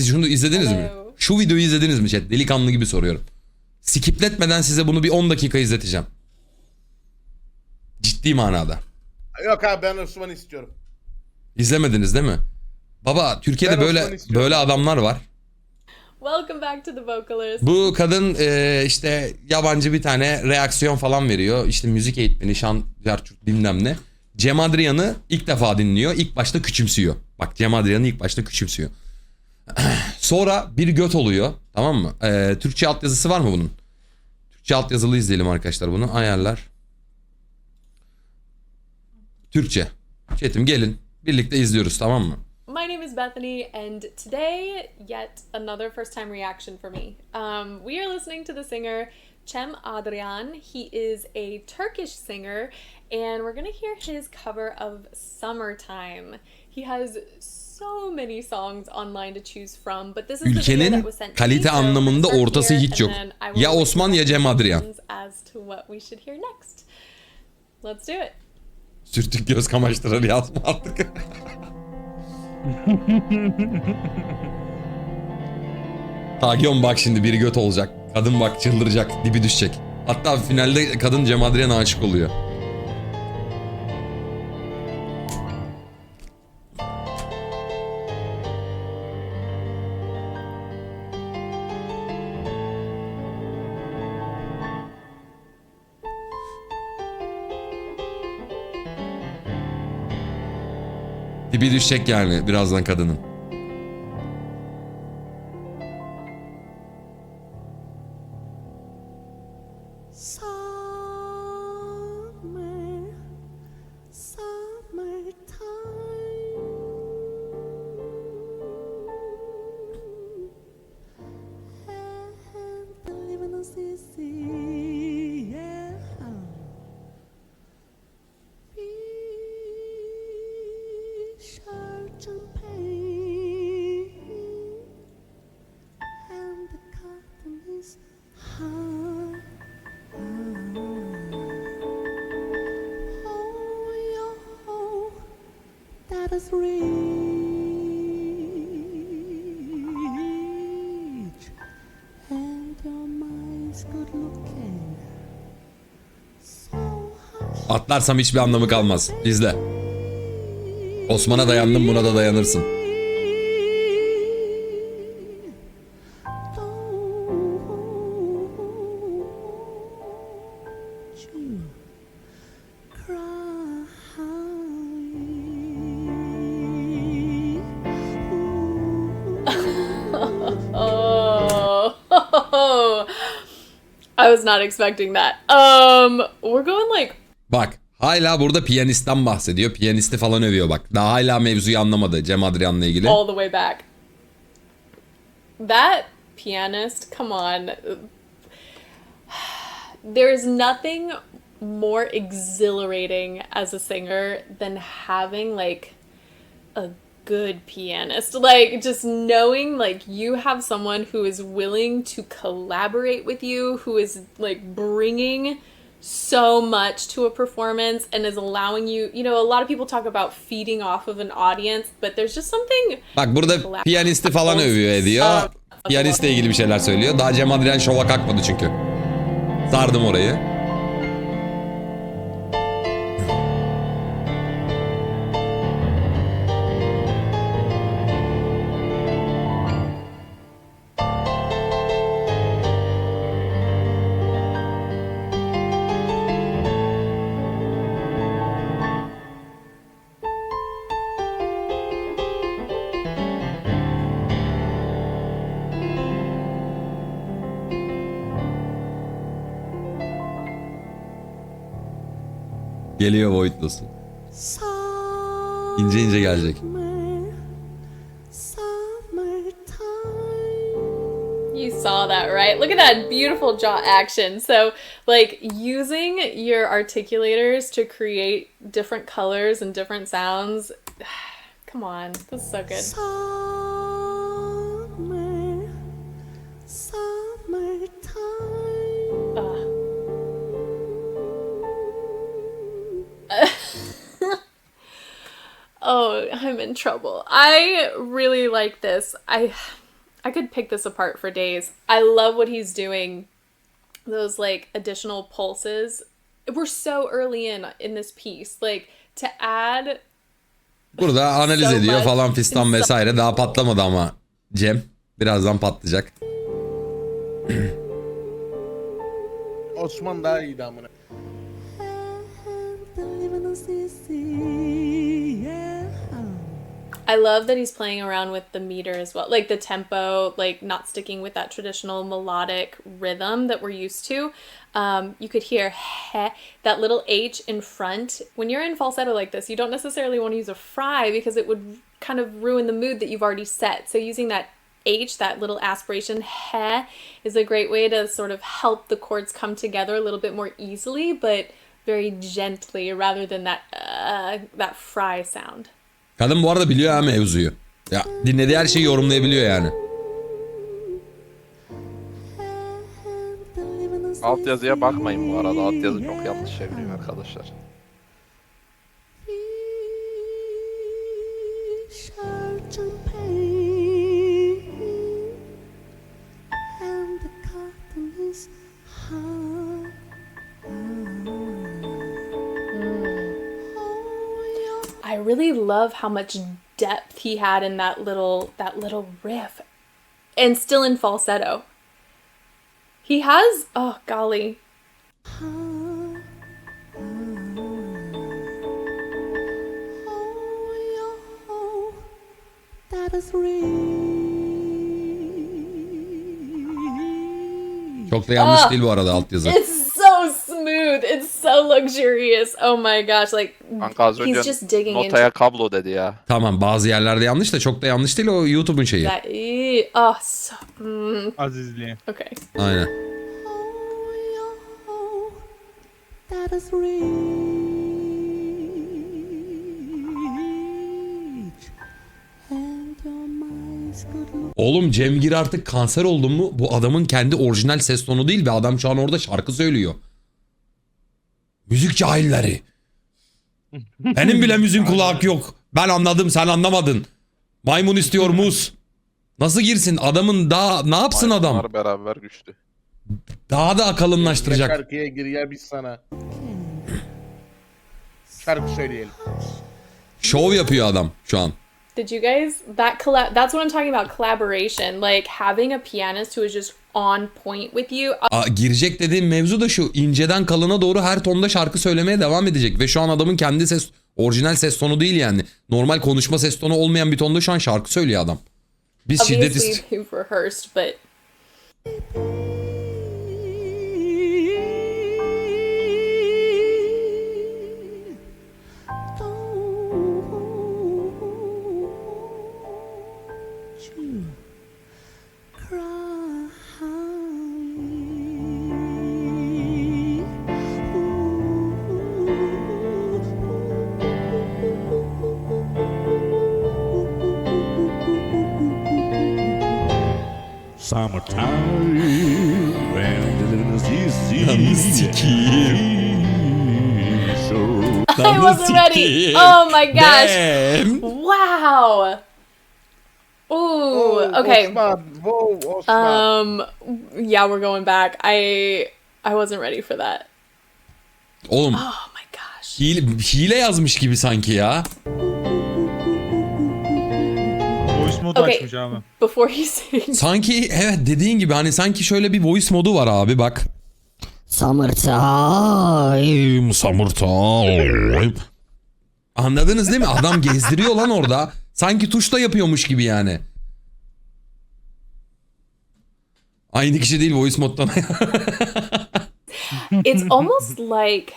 siz şunu izlediniz mi? Hello. Şu videoyu izlediniz mi chat? Delikanlı gibi soruyorum. Skipletmeden size bunu bir 10 dakika izleteceğim. Ciddi manada. Yok abi ben Osman istiyorum. İzlemediniz değil mi? Baba Türkiye'de Ben böyle böyle adamlar var. Welcome back to the vocalist. Bu kadın e, işte yabancı bir tane reaksiyon falan veriyor. İşte müzik eğitmeni, şan, carçurt bilmem ne. Cem Adrian'ı ilk defa dinliyor. İlk başta küçümsüyor. Bak Cem Adrian'ı ilk başta küçümsüyor. Sonra bir göt oluyor. Tamam mı? E, Türkçe altyazısı var mı bunun? Türkçe altyazılı izleyelim arkadaşlar bunu. Ayarlar. Türkçe. Çetim gelin. Birlikte izliyoruz tamam mı? My name is Bethany, and today, yet another first time reaction for me. Um, we are listening to the singer Cem Adrian. He is a Turkish singer, and we're gonna hear his cover of Summertime. He has so many songs online to choose from, but this is the video that Ülkenin kalite anlamında ortası hiç yok. Ya Osman ya Cem Adrian. As to what we should hear next. Let's do it. Sürtük göz kamaştırır yazma artık. Tagyon bak şimdi biri göt olacak. Kadın bak çıldıracak, dibi düşecek. Hatta finalde kadın Cem Adrian'a aşık oluyor. Dibi düşecek yani birazdan kadının. Summer, that is rich, and your mind's good looking. Atlarsam hiçbir anlamı kalmaz. İzle. Osman'a dayandım buna da dayanırsın. I was not expecting that. Um, we're going like Bak hala burada piyanistten bahsediyor. Piyanisti falan övüyor bak. Daha hala mevzuyu anlamadı Cem Adrian'la ilgili. all the way back. That pianist, come on. There's nothing more exhilarating as a singer than having like a good pianist. Like just knowing like you have someone who is willing to collaborate with you, who is like bringing so much to a performance and is allowing you, you know, a lot of people talk about feeding off of an audience, but there's just something Bak burada piyanisti falan övüyor ediyor. Piyanistle ilgili bir şeyler söylüyor. Daha Cem Adrian şova kalkmadı çünkü. Sardım orayı. Geliyor. İnce ince gelecek. You saw that, right? Look at that beautiful jaw action. So, like, using your articulators to create different colors and different sounds. Come on, this is so good. Oh, I'm in trouble. I really like this. I I could pick this apart for days. I love what he's doing. Those like additional pulses. We're so early in in this piece. Like to add Burada analiz So ediyor much. falan fistan So- vesaire. Daha patlamadı ama Cem. Birazdan patlayacak. Osman daha iyiydi amına. I love that he's playing around with the meter as well. Like the tempo, like not sticking with that traditional melodic rhythm that we're used to. Um, you could hear he, that little H in front. When you're in falsetto like this, you don't necessarily want to use a fry because it would kind of ruin the mood that you've already set. So using that H, that little aspiration, he, is a great way to sort of help the chords come together a little bit more easily, but very gently rather than that uh, that fry sound. Kadın bu arada biliyor ha mevzuyu. Ya dinlediği her şeyi yorumlayabiliyor yani. Alt yazıya bakmayın bu arada. Alt yazı çok yanlış çeviriyor arkadaşlar. Really love how much depth he had in that little that little riff. And still in falsetto. He has oh golly. Oh, yeah. That is real. Çok da yanlış ah, değil bu arada altyazı. It's so smooth. It's so luxurious. Oh my gosh. Like Kanka az he's önce just digging notaya into kablo dedi ya. Tamam bazı yerlerde yanlış da çok da yanlış değil o YouTube'un şeyi. that. Eee, Oh so mm, Azizliği. okay. Aynen. That is reach. And your mind's good look. Oğlum Cem Gir artık kanser oldun mu? Bu adamın kendi orijinal ses tonu değil ve adam şu an orada şarkı söylüyor. Müzik cahilleri. Benim bile müzik kulak yok. Ben anladım sen anlamadın. Maymun istiyor muz. Nasıl girsin? Adamın daha ne yapsın adam? Maymunlar beraber güçlü. Daha da Ya kalınlaştıracak. şarkıya gir ya biz sana. Şarkı söyleyelim. Şov yapıyor adam şu an. Did you guys that collab that's what I'm talking about collaboration. Like having a pianist who is just on point with you. Aa, girecek dediğim mevzu da şu. inceden kalına doğru her tonda şarkı söylemeye devam edecek. Ve şu an adamın kendi ses orijinal ses tonu değil yani. Normal konuşma ses tonu olmayan bir tonda şu an şarkı söylüyor adam. Biz şiddet Obviously Summertime it's easy. I wasn't ready. Oh my gosh. Damn. Wow. Ooh, okay. Wow, Osman. Um yeah, we're going back. I I wasn't ready for that. Oğlum Oh my gosh. hile, hile yazmış gibi sanki ya. Modu Okay. açmış abi. Before he sings. Sanki evet dediğin gibi hani sanki şöyle bir voice modu var abi bak. Summertime, summertime. Anladınız değil mi? Adam gezdiriyor lan orada. Sanki tuşla yapıyormuş gibi yani. Aynı kişi değil voice moddan. It's almost like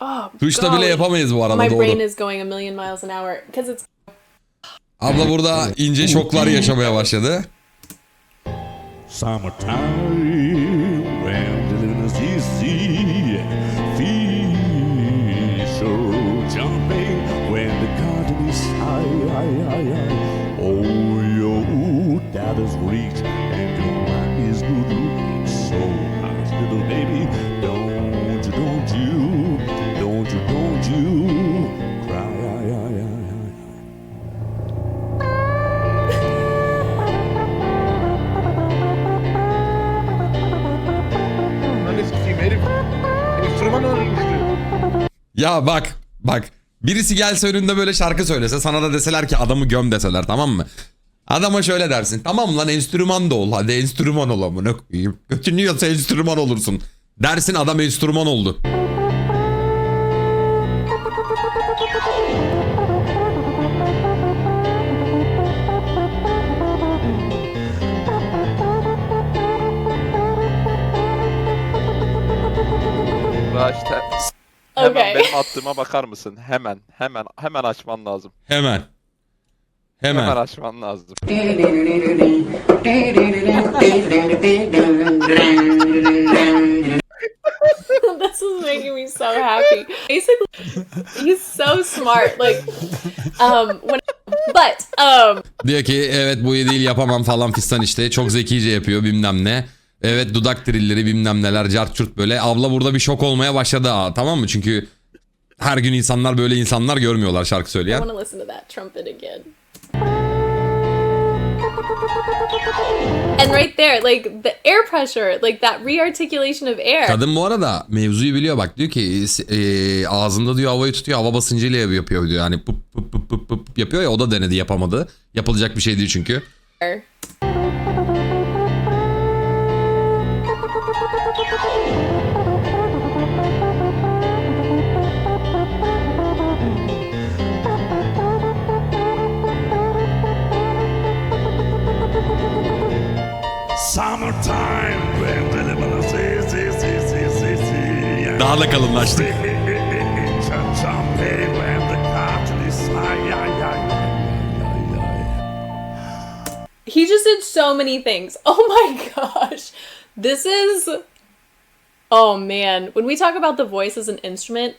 Oh, Tuşla bile yapamayız bu arada My brain doğru. is going a million miles an hour because it's Abla burada ince şoklar yaşamaya başladı. Summertime Ya bak bak birisi gelse önünde böyle şarkı söylese sana da deseler ki adamı göm deseler tamam mı? Adama şöyle dersin tamam lan enstrüman da ol hadi enstrüman ol amına koyayım. Götünü yasa enstrüman olursun. Dersin adam enstrüman oldu. Raşte. Hemen Okay. benim attığıma bakar mısın? Hemen, hemen, hemen açman lazım. Hemen. Hemen, Hemen. açman lazım. this is making me so happy. Basically, he's so smart. Like, um, when, but um, Diyor ki evet bu iyi değil yapamam falan fistan işte. Çok zekice yapıyor bilmem ne. Evet dudak trilleri bilmem neler cart çurt böyle. Abla burada bir şok olmaya başladı ha, tamam mı? Çünkü her gün insanlar böyle insanlar görmüyorlar şarkı I söyleyen. want to listen to that trumpet again. And right there, like the air pressure, like that rearticulation of air. Kadın bu arada mevzuyu biliyor bak diyor ki e, ağzında diyor havayı tutuyor hava basıncıyla yapıyor diyor. Yani pıp pıp pıp pıp pıp yapıyor ya o da denedi yapamadı. Yapılacak bir şey değil çünkü. High, high, high. He just did so many things. Oh my gosh. This is Oh man, when we talk about the voice as an instrument,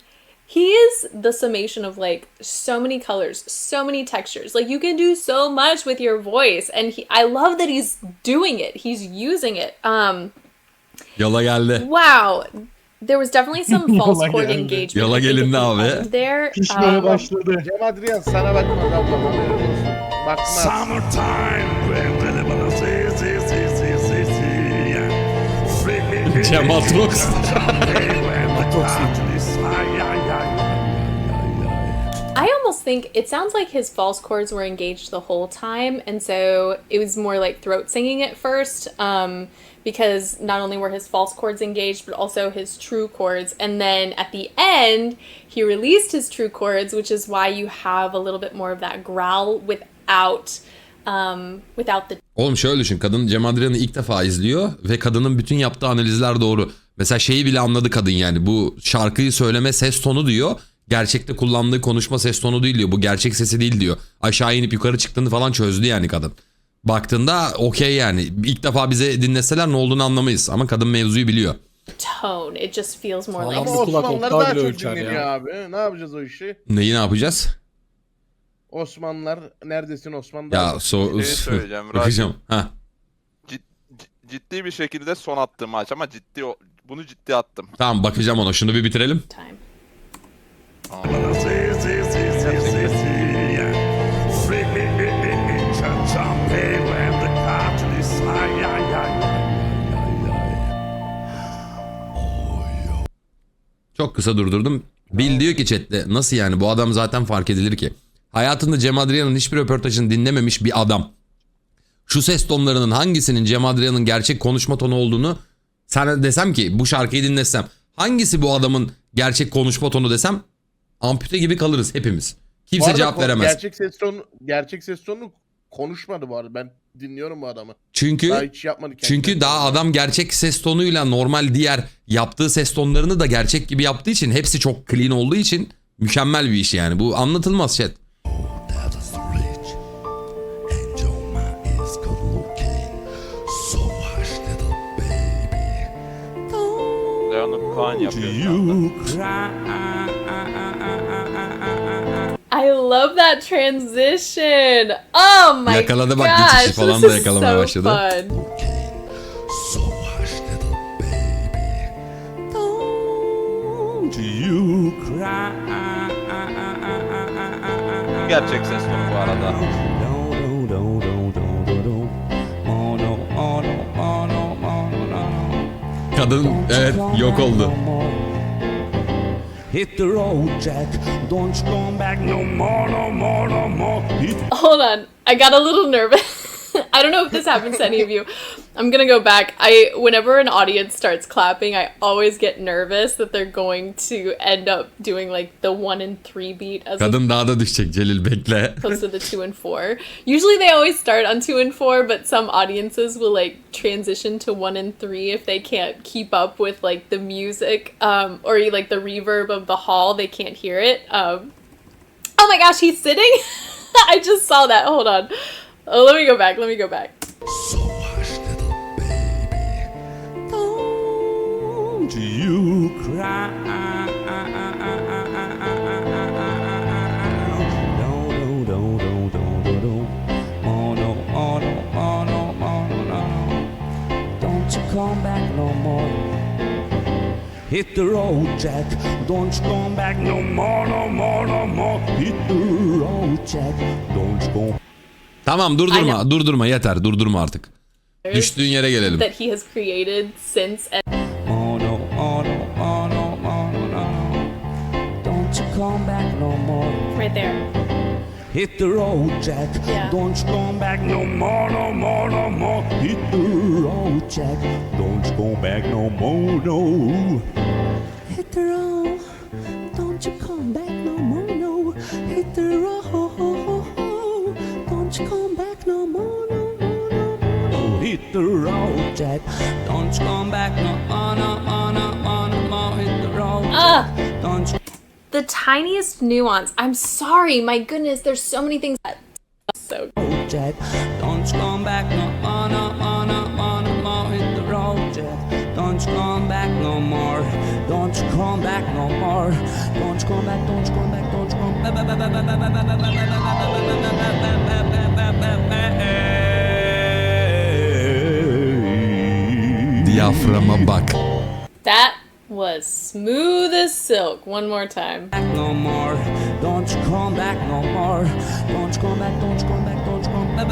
he is the summation of like so many colors, so many textures. Like you can do so much with your voice and he I love that he's doing it. He's using it. Um Yola geldi. wow. There was definitely some false Yola chord geldi. engagement. Yola gelindi abi. There. Pişmeye Um, başladı. Cem Adrian sana bakmaz ablam haberin olsun. Bakmaz. Summertime high, high. I almost think it sounds like his false chords were engaged the whole time, and so it was more like throat singing at first, um, because not only were his false chords engaged, but also his true chords. And then at the end, he released his true chords, which is why you have a little bit more of that growl without, without the Oğlum şöyle düşün. Kadın Cem Adrian'ı ilk defa izliyor ve kadının bütün yaptığı analizler doğru. Mesela şeyi bile anladı kadın yani. Bu şarkıyı söyleme ses tonu diyor. Gerçekte kullandığı konuşma ses tonu değil diyor. Bu gerçek sesi değil diyor. Aşağı inip yukarı çıktığını falan çözdü yani kadın. Baktığında okey yani. İlk defa bize dinleseler ne olduğunu anlamayız. Ama kadın mevzuyu biliyor. tone. It just feels more like Ama Kulak Osmanlılar daha çok dinleniyor ya. abi. Ne yapacağız o işi? Neyi ne yapacağız? Osmanlılar neredesin Osman? Daha Ya so şey söyleyeceğim, bakacağım. Ha. Cid- cid- ciddi bir şekilde son attığım maç ama ciddi o- bunu ciddi attım. Tamam bakacağım ona. Şunu bir bitirelim. time. Çok kısa durdurdum. Bill diyor ki chatte nasıl yani bu adam zaten fark edilir ki. Hayatında Cem Adrian'ın hiçbir röportajını dinlememiş bir adam. Şu ses tonlarının hangisinin Cem Adrian'ın gerçek konuşma tonu olduğunu sana desem ki bu şarkıyı dinlesem hangisi bu adamın gerçek konuşma tonu desem ampute gibi kalırız hepimiz. Kimse arada cevap veremez. Gerçek ses tonu gerçek ses tonu konuşmadı bu arada. Ben dinliyorum bu adamı. Çünkü Daha hiç yapmadı. Çünkü daha adam gerçek ses tonuyla normal diğer yaptığı ses tonlarını da gerçek gibi yaptığı için hepsi çok clean olduğu için mükemmel bir iş yani. Bu anlatılmaz chat. Leonard Cohen yapıyor. şu anda. You. I love that transition. Oh my Yakaladı bak, gosh, geçişi falan this da is yakalamaya so başladı. fun. So hush, little baby. Don't you cry. Gerçek ses tonu bu arada. Kadın evet yok oldu. Hit the road, Jack. Don't you come back no more, no more, no more. Hit Hold on. I got a little nervous. I don't know if this happens to any of you. I'm gonna go back. I whenever an audience starts clapping, I always get nervous that they're going to end up doing like the one and three beat as Kadın daha da düşecek Celil bekle. opposed to the two and four. Usually they always start on two and four, but some audiences will like transition to one and three if they can't keep up with like the music um, or like the reverb of the hall. They can't hear it. Um, oh my gosh, he's sitting. I just saw that. Hold on. Oh, let me go back. Let me go back. So Don't you cry. No, no, no, no, no, no, no. Oh, no, oh, no, oh, no, oh, no, no. Don't you come back no more. Hit the road, Jack. Don't you come back no more, no more, no more. Hit the road, Jack. Don't you come Tamam durdurma Aynen. durdurma yeter durdurma artık. Düştüğün yere gelelim. That he has created since right there. Hit the road, Jack. Yeah. Don't you come back no more, no more, no more. Hit the road, Jack. Don't you come back no more, no. Hit the road, don't you come back no more, no. Hit the road, don't you come back no more, no, no, no, no. Oh, hit the road, Jack. Don't you come back no, oh, no, oh, no, oh, no more. Hit the road, Ah. Jack. Don't you The tiniest nuance. I'm sorry. My goodness, there's so many things that so road, Jack. Don't come back no, no, no, oh, no more. Hit the road, Jack. Don't come back no more. Don't come back no more. Don't come back, don't come back, don't come back. Diyaframa bak. that was smooth as silk. One more time. no more. Don't you come back no more. Don't you come back, don't you come back, don't you come back.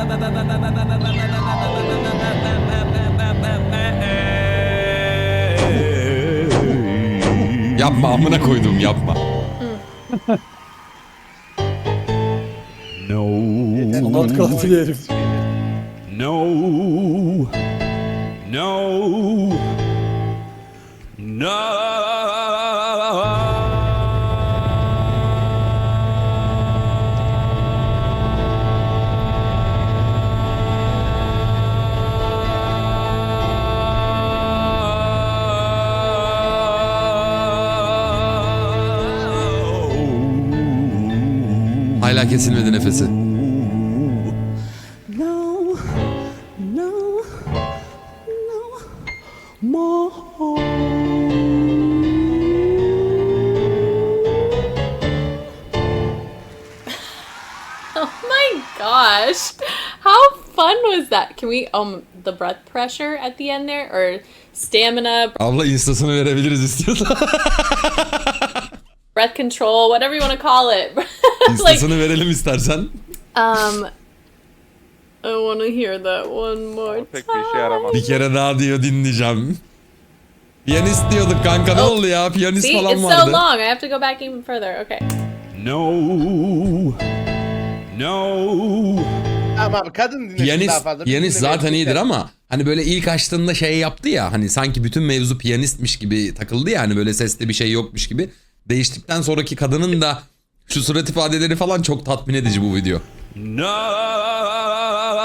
Yapma amına koydum yapma. No. Alt kalıntı herif. No. No. No. Hala kesilmedi nefesi. No, no, no more. That? Can we um the breath pressure at the end there or stamina, Abla instasını verebiliriz istiyorsan. breath control, whatever you want to call it. like İnstasını verelim istersen. um I want to hear that one more Pek bir işe yaramaz. Bir kere daha diyor dinleyeceğim. Piyanist diyorduk kanka ne Oh. oldu ya? Piyanist See, falan it's so long. I have to go back even further. Okay. No. No. Ama abi kadın dinlesin daha Piyanist, fazla. piyanist zaten iyidir ama hani böyle ilk açtığında şey yaptı ya hani sanki bütün mevzu piyanistmiş gibi takıldı ya hani böyle seste bir şey yokmuş gibi. Değiştikten sonraki kadının da şu surat ifadeleri falan çok tatmin edici bu video.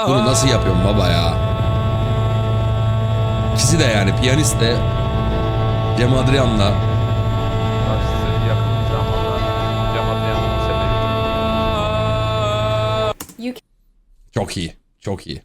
Bunu nasıl yapıyorum baba ya? İkisi de yani piyanist de Cem Adrian'la çok iyi. Çok iyi.